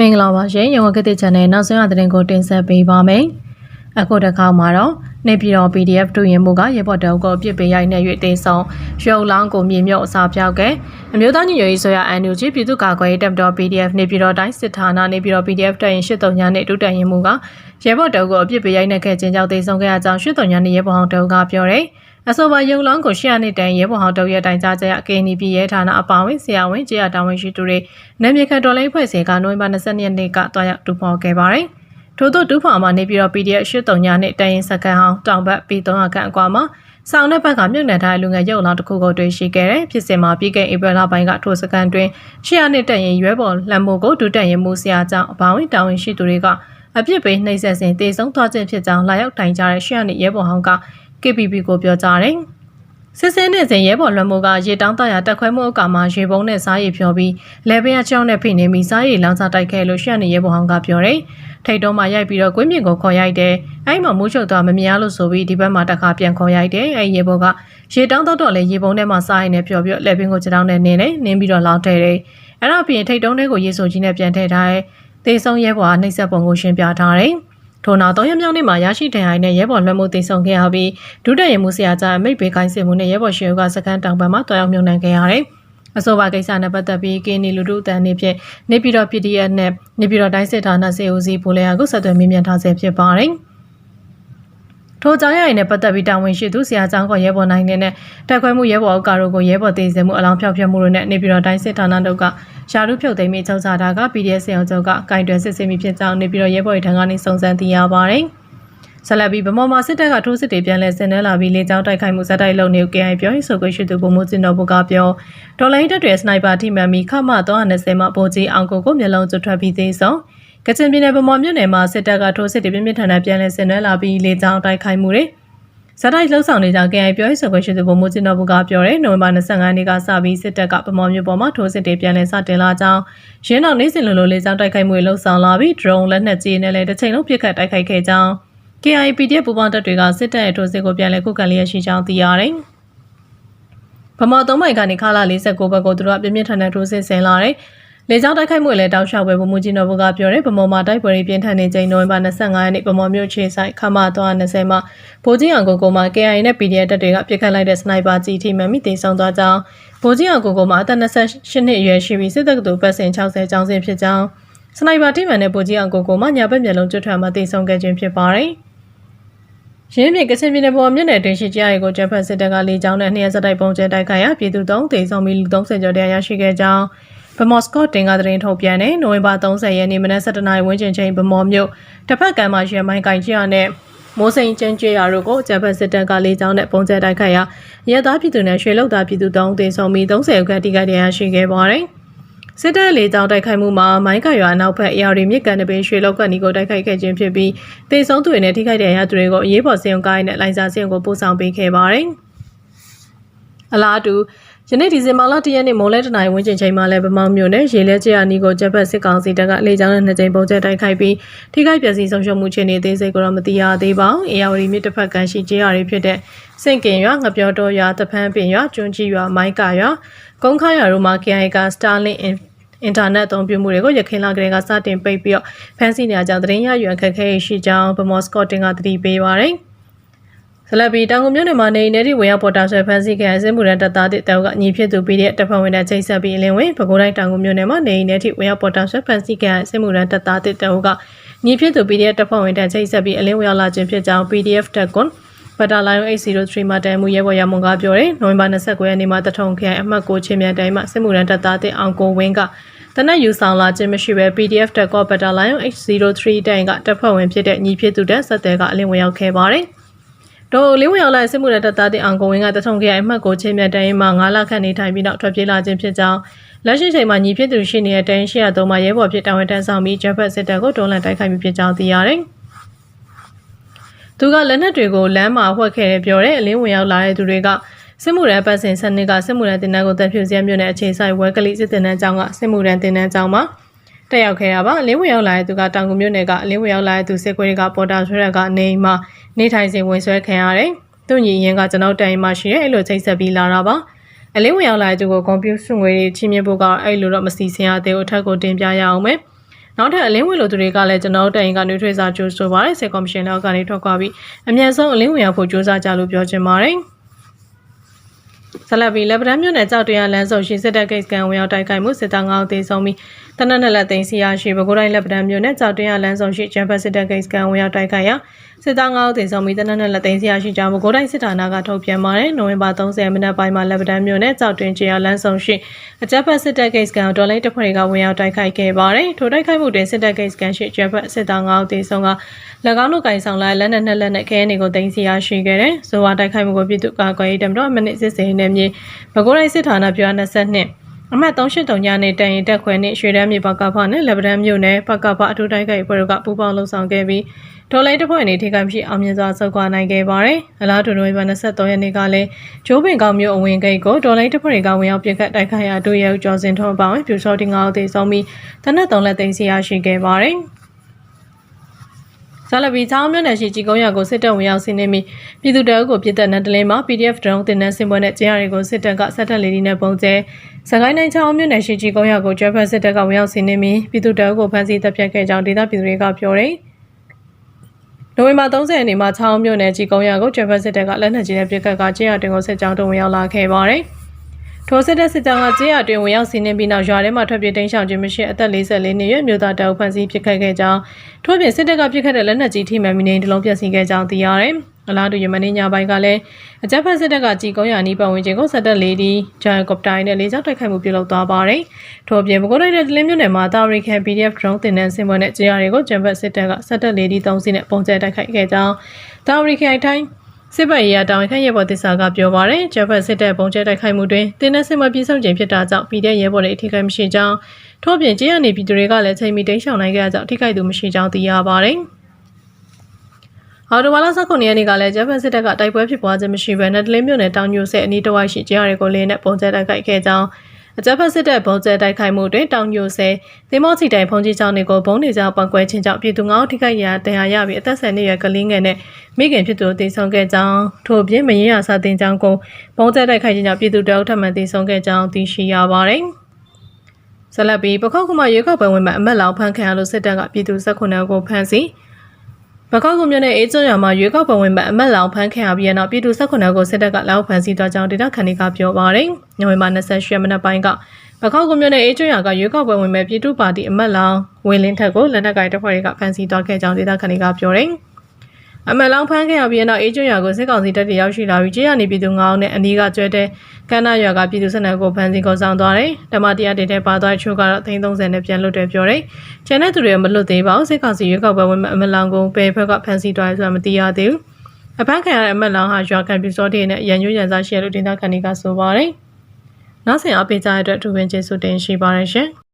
မင်္ဂလာပါရှင်ရုံဝကတိ channel နောက်ဆုံးရသတင်းကိုတင်ဆက်ပေးပါမယ်။အခုတစ်ခါမှာတော့နေပြည်တော် PDF တူရင်မှုကရေပေါ်တုပ်ကိုအပြစ်ပေးရိုက်နေ၍တင်ဆောင်ရုံလောင်းကိုမြေမြုပ်အစာပြောက်ကအမျိုးသားညီညွတ်ရေးဆိုရ NUG ပြည်သူ့ကာကွယ်ရေးတပ်မတော် PDF နေပြည်တော်တိုင်းစစ်ဌာနနေပြည်တော် PDF တပ်ရင်83ညနဲ့ဒုတပ်ရင်မှုကရေပေါ်တုပ်ကိုအပြစ်ပေးရိုက်နေခဲ့ခြင်းကြောင့်တင်ဆောင်ခဲ့ရကြောင်း83ညနဲ့ရေပေါ်ဟောင်းတုပ်ကပြောတယ်။ အဆိုပါရုံလောင်းကိုရှရနှစ်တန်ရဲဘော်ဟောင်းတုပ်ရဲ့တိုင်ကြားချက်အကင်းနီပြည်ရဲဌာနအပါဝင်ဆရာဝန်ကြေးရတာဝန်ရှိသူတွေနာမည်ခံတော်လိုင်းဖွဲ့စည်းကနိုဝင်ဘာ22ရက်နေ့ကတွားရောက်တူဖော်ခဲ့ပါတယ်။ထို့သောတူဖော်မှာနေပြီးတော့ PDF 83ညနဲ့တရင်စကန်ဟောင်းတောင်ဘက်ပြီး300 ခန့်အကွာမှာဆောင်းတဲ့ဘက်ကမြုပ်နှံထားတဲ့လူငယ်ရုပ်လောင်းတစ်ခုကိုတွေ့ရှိခဲ့တဲ့ဖြစ်စဉ်မှာပြည်ကဧပြီလပိုင်းကထိုစကန်တွင်ရှရနှစ်တရင်ရွဲပေါ်လမ်းမိုးကိုဒုတက်ရင်မှုဆရာကြောင့်အပေါင်းတာဝန်ရှိသူတွေကအပြစ်ပေးနှိပ်စက်စဉ်တေဆုံးသွားခြင်းဖြစ်ကြောင်းလာရောက်တိုင်ကြားတဲ့ရှရနှစ်ရဲဘော်ဟောင်းက KPP ကိုပြောကြားတယ်။စစ်စင်းနဲ့စဉ်ရဲဘော်လွှမ်းမိုးကရေတောင်းတရတက်ခွဲမှုအကမှာရေပုံးနဲ့စားရည်ဖြောပြီးလဲပင်အချောင်းနဲ့ဖိနေပြီးစားရည်လောင်းစားတိုက်ခဲ့လို့ရှက်နေရဲဘော်ဟောင်းကပြောတယ်။ထိတ်တုံးမှာရိုက်ပြီးတော့ကွင်းပြင်ကိုခေါ်ရိုက်တယ်။အဲ့မှာမိုးချုပ်သွားမမြင်ရလို့ဆိုပြီးဒီဘက်မှာတစ်ခါပြန်ခေါ်ရိုက်တယ်။အဲ့ရဲဘော်ကရေတောင်းတော့တော့လေရေပုံးထဲမှာစားရည်နဲ့ဖြောပြီးလဲပင်ကိုချောင်းနဲ့နင်းတယ်။နင်းပြီးတော့လောင်းထဲတယ်။အဲ့တော့ပြင်ထိတ်တုံးတဲ့ကိုရေဆိုကြီးနဲ့ပြန်ထည့်ထားတယ်။သေဆုံးရဲဘော်ကနှိပ်စက်ပုံကိုရှင်းပြထားတယ်။ ထို့နောက်တော့ရမြောင်းနေ့မှာရရှိတဲ့ဟိုင်းနဲ့ရဲဘော်လွှမ်းမိုးသိမ်းဆောင်ခဲ့ရပြီးဒုတက်ရင်မှုဆရာကြားမိတ်ဘေးကိုင်းစင်မှုနဲ့ရဲဘော်ရှင်ကစကန်တောင်ပံမှာတွားရောက်မြုံနှံခဲ့ရတယ်။အဆိုပါကိစ္စနဲ့ပတ်သက်ပြီးကင်းနီလူတို့တန်နေဖြင့်နေပြည်တော် PDF နဲ့နေပြည်တော်တိုင်းစစ်ဌာနစေဦးစီးဘူလေယာကိုဆက်သွယ်မြင်မြန်ထားဆဲဖြစ်ပါတယ်။ ထိုကြောင်းရရင်နဲ့ပတ်သက်ပြီးတာဝန်ရှိသူဆရာကျောင်းကရဲဘော်နိုင်နဲ့တက်ခွဲမှုရဲဘော်အကာတို့ကိုရဲဘော်တည်စင်မှုအလောင်းဖြောက်ဖျက်မှုတို့နဲ့နေပြည်တော်တိုင်းစစ်ဌာနတို့ကရှာလူဖြုတ်သိမ်းပြီးချုပ်ချတာက PDF စေအောင်ချုပ်ကကင်တွယ်စစ်ဆေးမိဖြစ်ကြောင်းနေပြည်တော်ရဲဘော်တွေထံကနေစုံစမ်းသိရပါတယ်။ဆလဘီဗမော်မာစစ်တပ်ကထိုးစစ်တွေပြန်လဲဆင်နွှဲလာပြီးလေကြောင်းတိုက်ခိုက်မှုဇက်တိုက်လုပ်နေ KI ပြောရေးဆိုခွင့်ရှိသူဗိုလ်မှူးစစ်တော်ဘုကပြောဒေါ်လာတပ်တွေစနိုက်ပါထိမှန်ပြီးခမ320မှာပိုကြီးအောင်ကိုကိုမျက်လုံးကျွတ်ထွက်ပြီးသေးဆုံး ကချင်ပြည်နယ်ဗမော်မြို့နယ်မှာစစ်တပ်ကထိုးစစ်တွေပြင်းပြင်းထန်ထန်ပြန်လဲဆင်နွှဲလာပြီးလေကြောင်းတိုက်ခိုက်မှုတွေဇက်တိုက်လှုပ်ဆောင်နေကြ KI ပြောရေးဆိုခွင့်ရှိသူဗိုလ်မှူးစစ်တော်ဘုကပြောတယ်နိုဝင်ဘာ25ရက်နေ့ကစပြီးစစ်တပ်ကဗမော်မြို့ပေါ်မှာထိုးစစ်တွေပြန်လဲစတင်လာကြောင်းရင်းတော့နေ့စဉ်လိုလိုလေကြောင်းတိုက်ခိုက်မှုတွေလှုပ်ဆောင်လာပြီး drone လက်နက်ကြီးနဲ့လည်းတစ်ချိန်လုံးပစ်ခတ်တိုက်ခိုက်ခဲ့ကြောင်း KIPDF ပူးပေါင်းတပ်တွေကစစ်တပ်ရဲ့ထိုးစစ်ကိုပြန်လည်ခုခံလျက်ရှိကြောင်းသိရတယ်။ဗမာသုံးမိုင်ကနေခါလာ49ဘက်ကိုသူတို့ကပြင်းပြင်းထန်ထန်ထိုးစစ်ဆင်လာတယ်။ လေကြောင်းတိုက်ခိုက်မှုလည်းတောက်လျှောက်ပဲဗမှုကြီးတော်ဘကပြောတယ်ဗမော်မှာတိုက်ပွဲတွေပြင်းထန်နေချိန်နိုဝင်ဘာ25ရက်နေ့ဗမော်မြို့ခြေဆိုင်ခမ320မှာဗိုလ်ကြီးအောင်ကိုကိုမှာ KIA နဲ့ PDF တပ်တွေကပြစ်ခတ်လိုက်တဲ့စနိုက်ပါကြီးထိမှန်မိတေဆုံးသွားကြောင်းဗိုလ်ကြီးအောင်ကိုကိုမှာအသက်28နှစ်အရွယ်ရှိပြီးစစ်တပ်ကတူပတ်စင်60ကျောင်းစင်ဖြစ်ကြောင်းစနိုက်ပါထိမှန်တဲ့ဗိုလ်ကြီးအောင်ကိုကိုမှာညာဘက်မျက်လုံးကျွတ်ထွက်မှတေဆုံးခဲ့ခြင်းဖြစ်ပါတယ်။ရင်းမြစ်ကစင်ပြည်နယ်ပေါ်မြို့နယ်တင်ရှိကြားရီကိုကျန်းဖက်စစ်တပ်ကလေကြောင်းနဲ့နှစ်ရက်စတိုက်ပုံကျဲတိုက်ခိုက်ရပြည်သူ3သေဆုံးပြီးလူ30ကျော်တရားရရှိခဲ့ကြောင်း ဗမော်စကော့တင်ကသတင်းထုတ်ပြန်တဲ့နိုဝင်ဘာ30ရက်နေ့မနက်7:00နာရီဝန်းကျင်ချိန်ဗမော်မြို့တစ်ဖက်ကမ်းမှာရမိုင်းကင်ချရနဲ့မိုးစိန်ကျန်းကျွေရတို့ကိုကျန်းဖက်စစ်တပ်ကလေကြောင်းနဲ့ပုံကျဲတိုက်ခိုက်ရရဲသားပြည်သူနဲ့ရွှေလောက်သားပြည်သူ3သေဆုံးပြီး30ခန့်တိကျတရားရှိခဲ့ပါတယ်။စစ်တပ်လေကြောင်းတိုက်ခိုက်မှုမှာမိုင်းကရွာနောက်ဘက်အရာတွေမြစ်ကန်တပင်ရွှေလောက်ကနီကိုတိုက်ခိုက်ခဲ့ခြင်းဖြစ်ပြီးတေဆုံးသူတွေနဲ့ထိခိုက်တဲ့ရသူတွေကိုအရေးပေါ်စင်ုံကိုင်းနဲ့လိုင်စာစင်ုံကိုပို့ဆောင်ပေးခဲ့ပါတယ်။အလားတူ ယနေ့ဒီဇင်ဘာလ၁ရက်နေ့မိုးလဲတနိုင်ဝန်းကျင်ချိန်မှာလည်းဗမောင်းမြို့နယ်ရေလဲကျရာနီကိုဂျပန်စစ်ကောင်စီတပ်ကလေကြောင်းနဲ့နှစ်ကြိမ်ပုံကျဲတိုက်ခိုက်ပြီးထိခိုက်ပျက်စီးဆုံးရှုံးမှုခြေနေသေးစိတ်ကိုတော့မသိရသေးပါဘူး။အေယာဝတီမြစ်တစ်ဖက်ကမ်းရှိကျေးရွာတွေဖြစ်တဲ့စင့်ကင်ရွာငပြောတော်ရွာတဖန်းပင်ရွာကျွန်းကြီးရွာမိုင်းကာရွာကုန်းခါရွာတို့မှာ KI က Starlink အင်တာနက်အသုံးပြုမှုတွေကိုရခိုင်လကလေးကစတင်ပိတ်ပြီးတော့ဖန်ဆီးနေကြကြောင်းသတင်းရယူအခက်အခဲရှိကြောင်းဗမော့စကော့တင်ကသတိပေးပါရယ် ဆလပီတောင်ကုန်မြို့နယ်မှာနေနေတိဝေယပေါ်တာဆွဲဖန်ဆီးခဲ့အစင်းမှုရန်တပ်သားတဲ့တောက်ကညီဖြစ်သူပြီးတဲ့တပ်ဖွဲ့ဝင်တဲ့ချိန်ဆက်ပြီးအလင်းဝင်ပဲခူးတိုင်းတောင်ကုန်မြို့နယ်မှာနေနေတိဝေယပေါ်တာဆွဲဖန်ဆီးခဲ့အစင်းမှုရန်တပ်သားတဲ့တောက်ကညီဖြစ်သူပြီးတဲ့တပ်ဖွဲ့ဝင်တဲ့ချိန်ဆက်ပြီးအလင်းဝင်ရောက်လာခြင်းဖြစ်ကြောင်း PDF တက်ကွန်ဘတာလိုင်း803မှာတန်မှုရဲဘော်ရမွန်ကပြောတယ်နိုဝင်ဘာ29ရက်နေ့မှာတထုံခရိုင်အမှတ်6ချင်းမြန်တိုင်းမှာစစ်မှုရန်တပ်သားတဲ့အောင်ကိုဝင်းကတနက်ယူဆောင်လာခြင်းမရှိဘဲ PDF တက်ကော့ဘတာလိုင်း803တိုင်ကတပ်ဖွဲ့ဝင်ဖြစ်တဲ့ညီဖြစ်သူတဲ့ဆက်သွဲကအလင်းဝင်ရောက်ခဲ့ပါတယ်။ ဒေါ်လေးဝင်ရောက်လာစစ်မှုရတပ်သားတဲ့အောင်ကိုဝင်းကတထုံခရိုင်အမှတ်ကိုချင်းမြတ်တရင်မှာ9လခန့်နေထိုင်ပြီးနောက်ထွက်ပြေးလာခြင်းဖြစ်ကြောင်းလက်ရှိချိန်မှာညီဖြစ်သူရှိနေတဲ့တရင်ရှိရသုံးမှာရဲဘော်ဖြစ်တာဝန်တန်းဆောင်ပြီးဂျပန်စစ်တပ်ကိုတွန်းလှန်တိုက်ခိုက်မှုဖြစ်ကြောင်းသိရတယ်။သူကလက်နက်တွေကိုလမ်းမှာဝှက်ခဲ့တယ်ပြောတဲ့အလင်းဝင်ရောက်လာတဲ့သူတွေကစစ်မှုရန်ပတ်စဉ်စနစ်ကစစ်မှုရန်တင်နန်းကိုတပ်ဖြူစရမြို့နယ်အခြေဆိုင်ဝဲကလေးစစ်တင်နန်းကျောင်းကစစ်မှုရန်တင်နန်းကျောင်းမှာ တက်ရောက်ခဲ့တာပါအလင်းဝင်ရောက်လာတဲ့သူကတောင်ကူမြို့နယ်ကအလင်းဝင်ရောက်လာတဲ့သူစစ်ခွေးတွေကပေါ်တာဆွဲရကနေမှာနေထိုင်စဉ်ဝင်ဆွဲခံရတယ်သူညီရင်ကကျွန်တော်တိုင်မှရှိရဲအဲ့လိုချိတ်ဆက်ပြီးလာတာပါအလင်းဝင်ရောက်လာတဲ့သူကိုကွန်ပျူတာငွေတွေချင်းမြင်ဖို့ကအဲ့လိုတော့မစီစဉ်ရသေးဘူးအထက်ကိုတင်ပြရအောင်မယ်နောက်ထပ်အလင်းဝင်လိုသူတွေကလည်းကျွန်တော်တို့တိုင်ကနွေထွေးစာကြိုးဆိုပါတယ်စစ်ကော်မရှင်လောက်ကနေထွက်ခွာပြီးအမြန်ဆုံးအလင်းဝင်ရောက်ဖို့ကြိုးစားကြလို့ပြောချင်ပါတယ်ဆလဘီလက်ဗရန်မြို့နယ်ကြောက်တရားလမ်းစုံရှိစစ်တပ်ကိစ္စကံဝင်ရောက်တိုက်ခိုက်မှုစစ်သား9ဦးသေဆုံးပြီး တနက်နဲ့လက်သိမ်းစီရရှိပဲခူးတိုင်းလက်ဗရန်မြို့နယ်ကြောက်တရားလမ်းစုံရှိဂျမ်ဘတ်စစ်တပ်ကိစ္စကံဝင်ရောက်တိုက်ခိုက်ရာစစ်သား9ဦးသေဆုံးပြီးတနက်နဲ့လက်သိမ်းစီရရှိကြောင်းပဲခူးတိုင်းစစ်ဌာနကထုတ်ပြန်ပါတယ်နိုဝင်ဘာ30မိနစ်ပိုင်းမှာလက်ဗရန်မြို့နယ်ကြောက်တွင်ကျေးလမ်းစုံရှိအကြမ်းဖက်စစ်တပ်ကိစ္စကံဒေါ်လိုက်တပ်ဖွဲ့တွေကဝင်ရောက်တိုက်ခိုက်ခဲ့ပါတယ်ထိုတိုက်ခိုက်မှုတွင်စစ်တပ်ကိစ္စကံရှိဂျမ်ဘတ်စစ်သား9ဦးသေဆုံးက၎င်းတို့ကင်ဆောင်လာလက်နက်နှစ်လက်နဲ့ခဲတွေကိုတင်စီရရှိခဲ့တယ်။ဇိုဝါတိုက်ခိုက်မှုကိုပြည်သူ့ကာကွယ်ရေးတပ်မတော်အမိနစ်စစ်စေးနယ်မြေဘကိုးတိုင်းစစ်ဌာနပြော22 အမှတ်383ညနဲ့တန်ရင်တက်ခွဲနဲ့ရွှေတန်းမြေပကဖနဲ့လက်ဗရန်မြို့နယ်ပကဖအထူးတိုက်ခိုက်ဖွဲ့တို့ကပူးပေါင်းလှုပ်ဆောင်ခဲ့ပြီးဒေါ်လိုက်တပ်ဖွဲ့အနေထိခိုက်မရှိအောင်မြင်စွာဆုတ်ခွာနိုင်ခဲ့ပါတယ်။အလားတူနိုဝင်ဘာ23ရက်နေ့ကလည်းဂျိုးပင်ကောင်မြို့အဝင်ဂိတ်ကိုဒေါ်လိုက်တပ်ဖွဲ့တွေကဝင်ရောက်ပစ်ခတ်တိုက်ခိုက်ရာတို့ရဲကျော်စင်ထုံးပေါင်းပြူစောတင်ငါးဦးသေဆုံးပြီးတနက်3လက်သိမ်းစီရရှိခဲ့ပါတယ်။ ဆလဘီချောင်းမြို့နယ်ရှိကြီးကုန်းရွာကိုစစ်တပ်ဝင်ရောက်စီးနင်းပြီးပြည်သူတအုပ်ကိုပြစ်တက်တဲ့တလင်းမှာ PDF ဒရုန်းတင်တဲ့စင်ပွဲနဲ့ကျင်းရတွေကိုစစ်တပ်ကဆက်တက်လေဒီနဲ့ပုံကျဲစကိုင်းတိုင်းချောင်းမြို့နယ်ရှိကြီးကုန်းရွာကိုကျဲဖက်စစ်တပ်ကဝင်ရောက်စီးနင်းပြီးပြည်သူတအုပ်ကိုဖမ်းဆီးတပ်ဖြတ်ခဲ့ကြောင်းဒေသပြည်သူတွေကပြောတယ်နိုဝင်ဘာ30ရက်နေ့မှာချောင်းမြို့နယ်ကြီးကုန်းရွာကိုကျဲဖက်စစ်တပ်ကလက်နက်ကြီးနဲ့ပစ်ခတ်ကကျင်းရတင်ကိုစစ်ကြောင်းတုံးဝင်ရောက်လာခဲ့ပါတယ် ထိုစစ်တပ်စစ်ကြောင်းကကျေးရွာတွင်ဝင်ရောက်စီးနှင်းပြီးနောက်ရွာထဲမှာထွက်ပြေးတိမ်းရှောင်ခြင်းမရှိအသက်44နှစ်ရွယ်မြို့သားတအုပ်ဖမ်းဆီးပစ်ခတ်ခဲ့ကြောင်းထို့ပြင်စစ်တပ်ကပစ်ခတ်တဲ့လက်နက်ကြီးထိမှန်ပြီးနေတလုံးပျက်စီးခဲ့ကြောင်းသိရတယ်။အလားတူယမန်နေ့ညပိုင်းကလည်းအကြမ်းဖက်စစ်တပ်ကကြီးကုန်းရွာနီးပတ်ဝန်းကျင်ကိုဆက်တက်လေဒီဂျိုင်ကော်ပတာနဲ့လေကြောင်းတိုက်ခိုက်မှုပြုလုပ်သွားပါတယ်။ထို့ပြင်မကွေးတိုင်းတဲ့တလင်းမြို့နယ်မှာတာရီခံ PDF drone တင်တဲ့စင်ပွဲနဲ့ကျေးရွာတွေကိုဂျမ်ဘတ်စစ်တပ်ကဆက်တက်လေဒီ3စီးနဲ့ပုံကျဲတိုက်ခိုက်ခဲ့ကြောင်းတာရီခံအတိုင်း စစ်ပတ်ရေးရတောင်ခန့်ရဲဘော်တစ္ဆာကပြောပါရယ်ဂျပန်စစ်တပ်ပုံကျဲတိုက်ခိုက်မှုတွင်တင်းနဲ့စစ်မပြေဆုံးခြင်းဖြစ်တာကြောင့်ပြည်တဲ့ရဲဘော်တွေအထိခိုက်မရှိကြောင်းထို့ပြင်ကျေးရနေပြည်သူတွေကလည်းချိန်မီတိတ်ရှောင်နိုင်ခဲ့ကြောင့်အထိခိုက်သူမရှိကြောင်းသိရပါရယ်အော်တိုဝါလာ19ရက်နေ့ကလည်းဂျပန်စစ်တပ်ကတိုက်ပွဲဖြစ်ပွားခြင်းမရှိဘဲနဲ့တလင်းမြို့နယ်တောင်ညိုဆဲအနီးတစ်ဝိုက်ရှိကျေးရတွေကိုလင်းနဲ့ပုံကျဲတိုက်ခိုက်ခဲ့ကြောင်း အကြမ်းဖက်စစ်တပ်ဘုံကျဲတိုက်ခိုက်မှုတွင်တောင်ညိုဆဲသင်းမောချီတိုင်ဖုန်ကြီးကျောင်းတွေကိုဘုံနေကြောင်ပောက်ကွဲခြင်းကြောင့်ပြည်သူငေါထိခိုက်ရာတရားရပြီးအသက်ဆက်နှစ်ရွယ်ကလေးငယ်နဲ့မိခင်ဖြစ်သူတည်ဆုံခဲ့ကြောင်းထို့ပြင်မရင်ရစာတင်ကြောင်းကိုဘုံကျဲတိုက်ခိုက်ခြင်းကြောင့်ပြည်သူတအုပ်ထပ်မံတည်ဆုံခဲ့ကြောင်းသိရှိရပါတယ်။ဆက်လက်ပြီးပခောက်ခုမှရွေးကောက်ပွဲဝင်မဲ့အမက်လောင်ဖန်ခံရလို့စစ်တပ်ကပြည်သူ၁၉ကိုဖမ်းဆီး ဘကောက်ကမြို့နယ်အေးကျွန်းရွာမှာရွေးကောက်ပွဲဝင်မဲ့အမက်လောင်ဖမ်းခံရပြီးနောက်ပြည်သူ၁၉ကိုစစ်တပ်ကလောက်ဖမ်းဆီးသွားကြောင်းဒေသခံတွေကပြောပါတယ်။ညဝင်မှာ28ရက်မနက်ပိုင်းကဘကောက်ကမြို့နယ်အေးကျွန်းရွာကရွေးကောက်ပွဲဝင်မဲ့ပြည်သူပါတီအမက်လောင်ဝင်လင်းထက်ကိုလက်နက်ကိုင်တပ်ဖွဲ့တွေကဖမ်းဆီးသွားခဲ့ကြောင်းဒေသခံတွေကပြောတယ်။ အမလောင်ဖမ်းခဲ့ရပြီးနောက်အေးကျွန်းရွာကိုစစ်ကောင်စီတပ်တွေရောက်ရှိလာပြီးကြေးရနေပြည်သူ9ဦးနဲ့အနီးကကျွဲတဲ့ကမ်းနားရွာကပြည်သူစစ်နယ်ကိုဖမ်းဆီးခေါ်ဆောင်သွားတယ်။ဓမ္မတရားတေတဲ့ပါသွားချို့ကတော့သိန်း30နဲ့ပြန်လွတ်တယ်ပြောတယ်။ကျန်တဲ့သူတွေမလွတ်သေးပါဘူးစစ်ကောင်စီရွေးကောက်ပွဲဝင်မဲ့အမလောင်ကိုဘယ်ဘက်ကဖမ်းဆီးသွားလဲဆိုတာမသိရသေးဘူး။အဖမ်းခံရတဲ့အမလောင်ဟာရွာကန်ပြူစောတေနဲ့ရန်ညွှန်ရန်စားရှိရလို့ဒေသခံတွေကဆိုပါတယ်။နောက်ဆင်အပိကြတဲ့အတွက်အထူးပင်ကျေးဇူးတင်ရှိပါတယ်ရှင်။